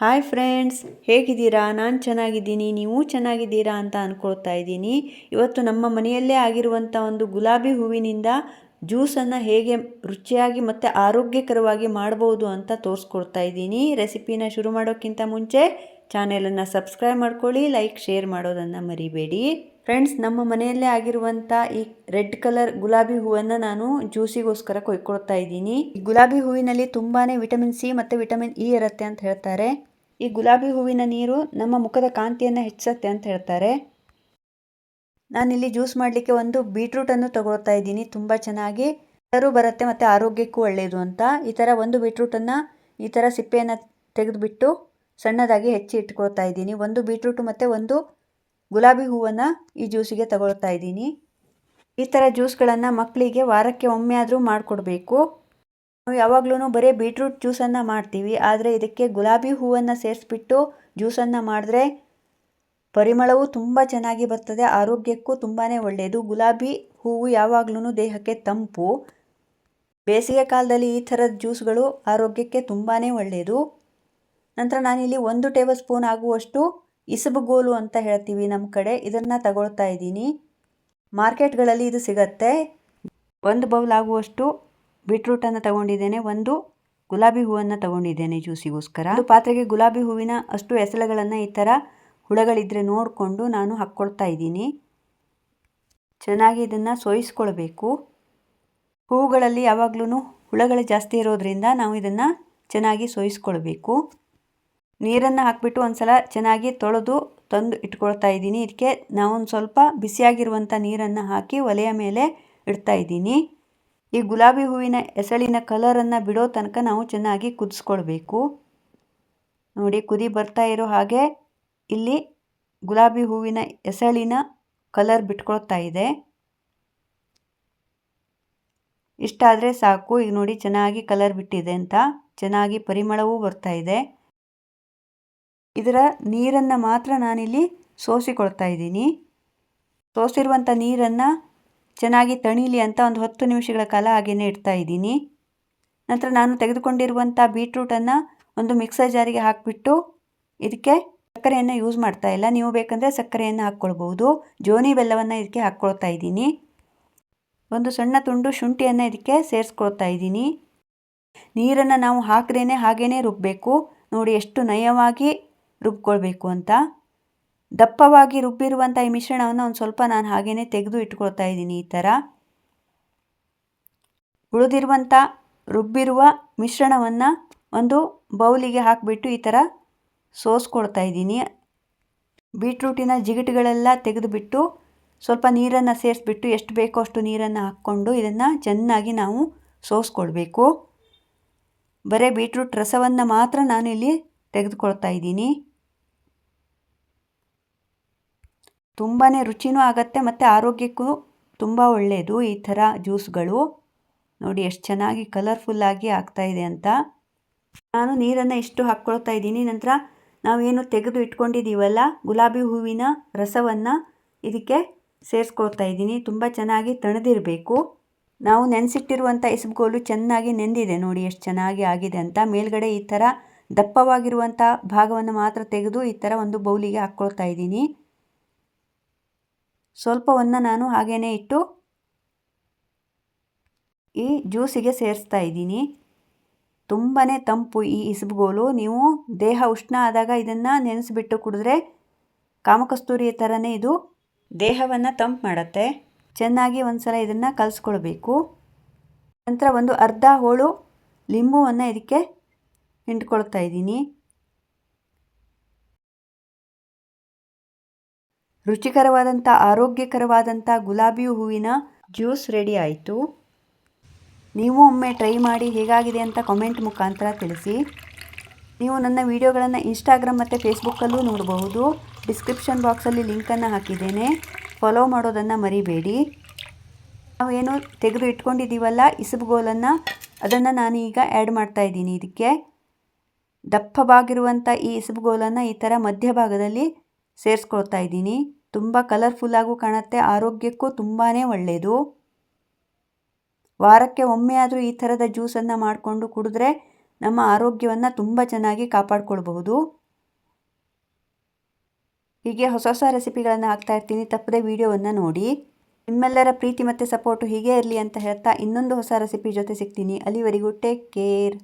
Hi friends ಹೇಗಿದ್ದೀರಾ? ನಾನು ಚೆನ್ನಾಗಿದ್ದೀನಿ. ನೀವು ಚೆನ್ನಾಗಿದ್ದೀರಾ ಅಂತ ಅಂದ್ಕೊಳ್ತಾ ಇದ್ದೀನಿ. ಇವತ್ತು ನಮ್ಮ ಮನೆಯಲ್ಲೇ ಆಗಿರುವಂಥ ಒಂದು ಗುಲಾಬಿ ಹೂವಿನಿಂದ ಜ್ಯೂಸನ್ನು ಹೇಗೆ ರುಚಿಯಾಗಿ ಮತ್ತು ಆರೋಗ್ಯಕರವಾಗಿ ಮಾಡ್ಬೋದು ಅಂತ ತೋರಿಸ್ಕೊಡ್ತಾ ಇದ್ದೀನಿ. ರೆಸಿಪಿನ ಶುರು ಮಾಡೋಕ್ಕಿಂತ ಮುಂಚೆ ಚಾನೆಲನ್ನು ಸಬ್ಸ್ಕ್ರೈಬ್ ಮಾಡ್ಕೊಳ್ಳಿ ಲೈಕ್ ಶೇರ್ ಮಾಡೋದನ್ನು ಮರಿಬೇಡಿ. ಫ್ರೆಂಡ್ಸ್ ನಮ್ಮ ಮನೆಯಲ್ಲೇ ಆಗಿರುವಂಥ ಈ ರೆಡ್ ಕಲರ್ ಗುಲಾಬಿ ಹೂವನ್ನು ನಾನು ಜ್ಯೂಸಿಗೋಸ್ಕರ ಕೊಯ್ಕೊಳ್ತಾ ಇದ್ದೀನಿ. ಗುಲಾಬಿ ಹೂವಿನಲ್ಲಿ ತುಂಬಾ ವಿಟಮಿನ್ ಸಿ ಮತ್ತು ವಿಟಮಿನ್ ಇ ಇರುತ್ತೆ ಅಂತ ಹೇಳ್ತಾರೆ. ಈ ಗುಲಾಬಿ ಹೂವಿನ ನೀರು ನಮ್ಮ ಮುಖದ ಕಾಂತಿಯನ್ನು ಹೆಚ್ಚಿಸುತ್ತೆ ಅಂತ ಹೇಳ್ತಾರೆ. ನಾನಿಲ್ಲಿ ಜ್ಯೂಸ್ ಮಾಡಲಿಕ್ಕೆ ಒಂದು ಬೀಟ್ರೂಟನ್ನು ತಗೊಳ್ತಾ ಇದ್ದೀನಿ. ತುಂಬ ಚೆನ್ನಾಗಿ ಕಲರು ಬರುತ್ತೆ ಮತ್ತು ಆರೋಗ್ಯಕ್ಕೂ ಒಳ್ಳೆಯದು ಅಂತ. ಈ ಥರ ಒಂದು ಬೀಟ್ರೂಟನ್ನು ಈ ಥರ ಸಿಪ್ಪೆಯನ್ನು ತೆಗೆದುಬಿಟ್ಟು ಸಣ್ಣದಾಗಿ ಹೆಚ್ಚಿ ಇಟ್ಕೊಳ್ತಾ ಇದ್ದೀನಿ. ಒಂದು ಬೀಟ್ರೂಟು ಮತ್ತು ಒಂದು ಗುಲಾಬಿ ಹೂವನ್ನು ಈ ಜ್ಯೂಸಿಗೆ ತಗೊಳ್ತಾ ಇದ್ದೀನಿ. ಈ ಥರ ಜ್ಯೂಸ್ಗಳನ್ನು ಮಕ್ಕಳಿಗೆ ವಾರಕ್ಕೆ ಒಮ್ಮೆ ಆದರೂ ಮಾಡಿಕೊಡ್ಬೇಕು. ನಾವು ಯಾವಾಗ್ಲೂ ಬರೀ ಬೀಟ್ರೂಟ್ ಜ್ಯೂಸನ್ನು ಮಾಡ್ತೀವಿ. ಆದರೆ ಇದಕ್ಕೆ ಗುಲಾಬಿ ಹೂವನ್ನು ಸೇರಿಸ್ಬಿಟ್ಟು ಜ್ಯೂಸನ್ನು ಮಾಡಿದ್ರೆ ಪರಿಮಳವು ತುಂಬ ಚೆನ್ನಾಗಿ ಬರ್ತದೆ. ಆರೋಗ್ಯಕ್ಕೂ ತುಂಬಾ ಒಳ್ಳೆಯದು ಗುಲಾಬಿ ಹೂವು ಯಾವಾಗ್ಲೂ ದೇಹಕ್ಕೆ ತಂಪು. ಬೇಸಿಗೆ ಕಾಲದಲ್ಲಿ ಈ ಥರದ ಜ್ಯೂಸ್ಗಳು ಆರೋಗ್ಯಕ್ಕೆ ತುಂಬಾ ಒಳ್ಳೆಯದು ನಂತರ ನಾನಿಲ್ಲಿ ಒಂದು ಟೇಬಲ್ ಸ್ಪೂನ್ ಆಗುವಷ್ಟು ಇಸಬುಗೋಲು ಅಂತ ಹೇಳ್ತೀವಿ ನಮ್ಮ ಕಡೆ. ಇದನ್ನು ತಗೊಳ್ತಾ ಇದ್ದೀನಿ. ಮಾರ್ಕೆಟ್ಗಳಲ್ಲಿ ಇದು ಸಿಗತ್ತೆ. ಒಂದು ಬೌಲ್ ಆಗುವಷ್ಟು ಬೀಟ್ರೂಟನ್ನು ತಗೊಂಡಿದ್ದೇನೆ, ಒಂದು ಗುಲಾಬಿ ಹೂವನ್ನು ತಗೊಂಡಿದ್ದೇನೆ ಜ್ಯೂಸಿಗೋಸ್ಕರ. ಒಂದು ಪಾತ್ರೆಗೆ ಗುಲಾಬಿ ಹೂವಿನ ಅಷ್ಟು ಎಸಳುಗಳನ್ನು ಈ ಥರ ಹುಳಗಳಿದ್ದರೆ ನೋಡಿಕೊಂಡು ನಾನು ಹಾಕ್ಕೊಳ್ತಾ ಇದ್ದೀನಿ. ಚೆನ್ನಾಗಿ ಇದನ್ನು ಸೋಯಿಸ್ಕೊಳ್ಬೇಕು. ಹೂಗಳಲ್ಲಿ ಯಾವಾಗಲೂ ಹುಳಗಳು ಜಾಸ್ತಿ ಇರೋದ್ರಿಂದ ನಾವು ಇದನ್ನು ಚೆನ್ನಾಗಿ ಸೋಯಿಸ್ಕೊಳ್ಬೇಕು. ನೀರನ್ನು ಹಾಕಿಬಿಟ್ಟು ಒಂದು ಸಲ ಚೆನ್ನಾಗಿ ತೊಳೆದು ತಂದು ಇಟ್ಕೊಳ್ತಾ ಇದ್ದೀನಿ. ಇದಕ್ಕೆ ನಾವೊಂದು ಸ್ವಲ್ಪ ಬಿಸಿಯಾಗಿರುವಂಥ ನೀರನ್ನು ಹಾಕಿ ಒಲೆಯ ಮೇಲೆ ಇಡ್ತಾ ಇದ್ದೀನಿ. ಈ ಗುಲಾಬಿ ಹೂವಿನ ಎಸಳಿನ ಕಲರನ್ನು ಬಿಡೋ ತನಕ ನಾವು ಚೆನ್ನಾಗಿ ಕುದಿಸ್ಕೊಳ್ಬೇಕು. ನೋಡಿ, ಕುದಿ ಬರ್ತಾ ಇರೋ ಹಾಗೆ ಇಲ್ಲಿ ಗುಲಾಬಿ ಹೂವಿನ ಎಸಳಿನ ಕಲರ್ ಬಿಟ್ಕೊಳ್ತಾ ಇದೆ. ಇಷ್ಟಾದರೆ ಸಾಕು. ಈಗ ನೋಡಿ, ಚೆನ್ನಾಗಿ ಕಲರ್ ಬಿಟ್ಟಿದೆ ಅಂತ. ಚೆನ್ನಾಗಿ ಪರಿಮಳವೂ ಬರ್ತಾ ಇದೆ. ಇದರ ನೀರನ್ನು ಮಾತ್ರ ನಾನಿಲ್ಲಿ ಸೋಸಿಕೊಳ್ತಾ ಇದ್ದೀನಿ. ಸೋಸಿರುವಂಥ ನೀರನ್ನು ಚೆನ್ನಾಗಿ ತಣಿಲಿ ಅಂತ ಒಂದು ಹತ್ತು ನಿಮಿಷಗಳ ಕಾಲ ಹಾಗೆಯೇ ಇಡ್ತಾ ಇದ್ದೀನಿ. ನಂತರ ನಾನು ತೆಗೆದುಕೊಂಡಿರುವಂಥ ಬೀಟ್ರೂಟನ್ನು ಒಂದು ಮಿಕ್ಸರ್ ಜಾರಿಗೆ ಹಾಕಿಬಿಟ್ಟು ಇದಕ್ಕೆ ಸಕ್ಕರೆಯನ್ನು ಯೂಸ್ ಮಾಡ್ತಾ ಇಲ್ಲ. ನೀವು ಬೇಕಂದರೆ ಸಕ್ಕರೆಯನ್ನು ಹಾಕ್ಕೊಳ್ಬೋದು. ಜೋನಿ ಬೆಲ್ಲವನ್ನು ಇದಕ್ಕೆ ಹಾಕ್ಕೊಳ್ತಾ ಇದ್ದೀನಿ. ಒಂದು ಸಣ್ಣ ತುಂಡು ಶುಂಠಿಯನ್ನು ಇದಕ್ಕೆ ಸೇರಿಸ್ಕೊಳ್ತಾ ಇದ್ದೀನಿ. ನೀರನ್ನು ನಾವು ಹಾಕ್ದೇ ಹಾಗೇ ರುಬ್ಬಬೇಕು ನೋಡಿ ಎಷ್ಟು ನಯವಾಗಿ ರುಬ್ಕೊಳ್ಬೇಕು ಅಂತ. ದಪ್ಪವಾಗಿ ರುಬ್ಬಿರುವಂಥ ಈ ಮಿಶ್ರಣವನ್ನು ಒಂದು ಸ್ವಲ್ಪ ನಾನು ಹಾಗೇ ತೆಗೆದು ಇಟ್ಕೊಳ್ತಾ ಇದ್ದೀನಿ ಈ ಥರ ಉಳಿದಿರುವಂಥ ರುಬ್ಬಿರುವ ಮಿಶ್ರಣವನ್ನು ಒಂದು ಬೌಲಿಗೆ ಹಾಕಿಬಿಟ್ಟು ಈ ಥರ ಸೋಸ್ಕೊಳ್ತಾ ಇದ್ದೀನಿ. ಬೀಟ್ರೂಟಿನ ಜಿಗಿಟುಗಳೆಲ್ಲ ತೆಗೆದುಬಿಟ್ಟು ಸ್ವಲ್ಪ ನೀರನ್ನು ಸೇರಿಸ್ಬಿಟ್ಟು ಎಷ್ಟು ಬೇಕೋ ಅಷ್ಟು ನೀರನ್ನು ಹಾಕ್ಕೊಂಡು ಇದನ್ನು ಚೆನ್ನಾಗಿ ನಾವು ಸೋಸ್ಕೊಳ್ಬೇಕು. ಬರೀ ಬೀಟ್ರೂಟ್ ರಸವನ್ನು ಮಾತ್ರ ನಾನು ಇಲ್ಲಿ ತೆಗೆದುಕೊಳ್ತಾ ಇದ್ದೀನಿ. ತುಂಬಾ ರುಚಿನೂ ಆಗುತ್ತೆ ಮತ್ತು ಆರೋಗ್ಯಕ್ಕೂ ತುಂಬ ಒಳ್ಳೆಯದು ಈ ಥರ ಜ್ಯೂಸ್ಗಳು ನೋಡಿ ಎಷ್ಟು ಚೆನ್ನಾಗಿ ಕಲರ್ಫುಲ್ಲಾಗಿ ಆಗ್ತಾಯಿದೆ ಅಂತ. ನಾನು ನೀರನ್ನು ಇಷ್ಟು ಹಾಕ್ಕೊಳ್ತಾ ಇದ್ದೀನಿ. ನಂತರ ನಾವೇನು ತೆಗೆದು ಇಟ್ಕೊಂಡಿದ್ದೀವಲ್ಲ, ಗುಲಾಬಿ ಹೂವಿನ ರಸವನ್ನು ಇದಕ್ಕೆ ಸೇರಿಸ್ಕೊಳ್ತಾ ಇದ್ದೀನಿ. ತುಂಬ ಚೆನ್ನಾಗಿ ತಣದಿರಬೇಕು. ನಾವು ನೆನೆಸಿಟ್ಟಿರುವಂಥ ಇಸುಬುಗೋಲು ಚೆನ್ನಾಗಿ ನೆಂದಿದೆ ನೋಡಿ ಎಷ್ಟು ಚೆನ್ನಾಗಿ ಆಗಿದೆ ಅಂತ. ಮೇಲ್ಗಡೆ ಈ ಥರ ದಪ್ಪವಾಗಿರುವಂಥ ಭಾಗವನ್ನು ಮಾತ್ರ ತೆಗೆದು ಈ ಥರ ಒಂದು ಬೌಲಿಗೆ ಹಾಕ್ಕೊಳ್ತಾ ಇದ್ದೀನಿ. ಸ್ವಲ್ಪವನ್ನು ನಾನು ಹಾಗೇ ಇಟ್ಟು ಈ ಜ್ಯೂಸಿಗೆ ಸೇರಿಸ್ತಾ ಇದ್ದೀನಿ. ತುಂಬಾ ತಂಪು ಈ ಇಸುಬುಗೋಲು. ನೀವು ದೇಹ ಉಷ್ಣ ಆದಾಗ ಇದನ್ನು ನೆನೆಸಿಬಿಟ್ಟು ಕುಡಿದ್ರೆ ಕಾಮಕಸ್ತೂರಿಯ ಥರನೇ ಇದು ದೇಹವನ್ನು ತಂಪು ಮಾಡುತ್ತೆ. ಚೆನ್ನಾಗಿ ಒಂದು ಸಲ ಇದನ್ನು ಕಲಿಸ್ಕೊಳ್ಬೇಕು. ನಂತರ ಒಂದು ಅರ್ಧ ಹೋಳು ಲಿಂಬುವನ್ನು ಇದಕ್ಕೆ ಹಿಂಡ್ಕೊಳ್ತಾ ಇದ್ದೀನಿ. ರುಚಿಕರವಾದಂಥ, ಆರೋಗ್ಯಕರವಾದಂಥ ಗುಲಾಬಿ ಹೂವಿನ ಜ್ಯೂಸ್ ರೆಡಿ ಆಯಿತು. ನೀವು ಒಮ್ಮೆ ಟ್ರೈ ಮಾಡಿ ಹೇಗಾಗಿದೆ ಅಂತ ಕಮೆಂಟ್ ಮುಖಾಂತರ ತಿಳಿಸಿ. ನೀವು ನನ್ನ ವಿಡಿಯೋಗಳನ್ನು ಇನ್ಸ್ಟಾಗ್ರಾಮ್ ಮತ್ತು ಫೇಸ್ಬುಕ್ಕಲ್ಲೂ ನೋಡಬಹುದು. ಡಿಸ್ಕ್ರಿಪ್ಷನ್ ಬಾಕ್ಸಲ್ಲಿ ಲಿಂಕನ್ನು ಹಾಕಿದ್ದೇನೆ. ಫಾಲೋ ಮಾಡೋದನ್ನು ಮರಿಬೇಡಿ. ನಾವೇನು ತೆಗೆದು ಇಟ್ಕೊಂಡಿದ್ದೀವಲ್ಲ ಇಸುಬುಗೋಲನ್ನು ಅದನ್ನು ನಾನು ಈಗ ಆ್ಯಡ್ ಮಾಡ್ತಾ ಇದ್ದೀನಿ ಇದಕ್ಕೆ. ದಪ್ಪವಾಗಿರುವಂಥ ಈ ಇಸುಬುಗೋಲನ್ನು ಈ ಥರ ಮಧ್ಯಭಾಗದಲ್ಲಿ ಸೇರಿಸ್ಕೊಳ್ತಾ ಇದ್ದೀನಿ. ತುಂಬ ಕಲರ್ಫುಲ್ಲಾಗೂ ಕಾಣುತ್ತೆ. ಆರೋಗ್ಯಕ್ಕೂ ತುಂಬಾ ಒಳ್ಳೆಯದು ವಾರಕ್ಕೆ ಒಮ್ಮೆ ಆದರೂ ಈ ಥರದ ಜ್ಯೂಸನ್ನು ಮಾಡಿಕೊಂಡು ಕುಡಿದ್ರೆ ನಮ್ಮ ಆರೋಗ್ಯವನ್ನು ತುಂಬ ಚೆನ್ನಾಗಿ ಕಾಪಾಡ್ಕೊಳ್ಬಹುದು. ಹೀಗೆ ಹೊಸ ಹೊಸ ರೆಸಿಪಿಗಳನ್ನು ಹಾಕ್ತಾ ಇರ್ತೀನಿ. ತಪ್ಪದೆ ವಿಡಿಯೋವನ್ನು ನೋಡಿ. ನಿಮ್ಮೆಲ್ಲರ ಪ್ರೀತಿ ಮತ್ತು ಸಪೋರ್ಟು ಹೀಗೆ ಇರಲಿ ಅಂತ ಹೇಳ್ತಾ ಇನ್ನೊಂದು ಹೊಸ ರೆಸಿಪಿ ಜೊತೆ ಸಿಗ್ತೀನಿ. ಅಲ್ಲಿವರೆಗೂ ಟೇಕ್ ಕೇರ್